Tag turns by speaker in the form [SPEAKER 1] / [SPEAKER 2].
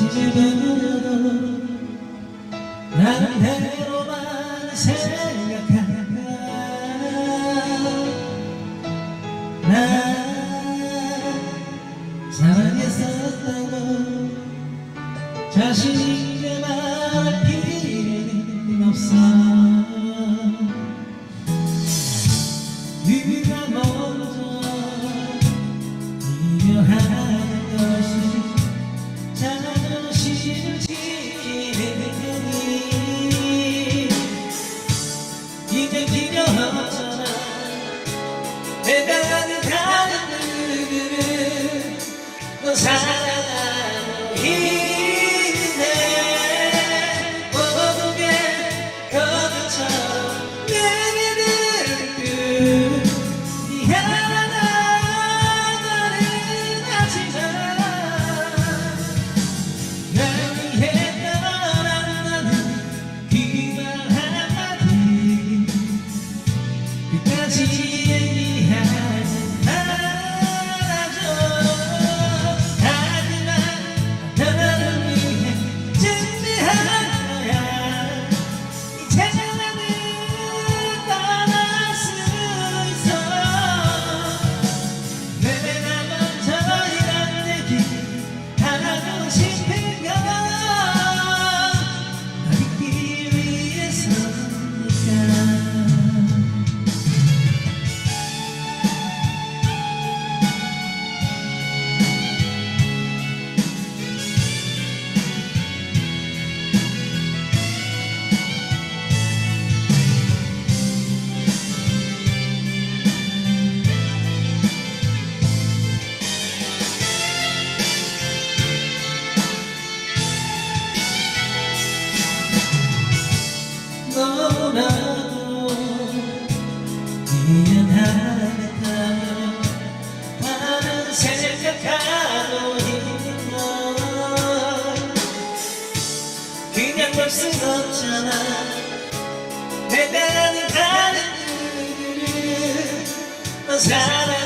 [SPEAKER 1] 시집이라도 남대로만 생각한다 나 사랑했었다고 자신있게 말할 필요는 없어. 네가 먼저 그 사랑이 순 없잖아. 대단한 다른 이들은 사랑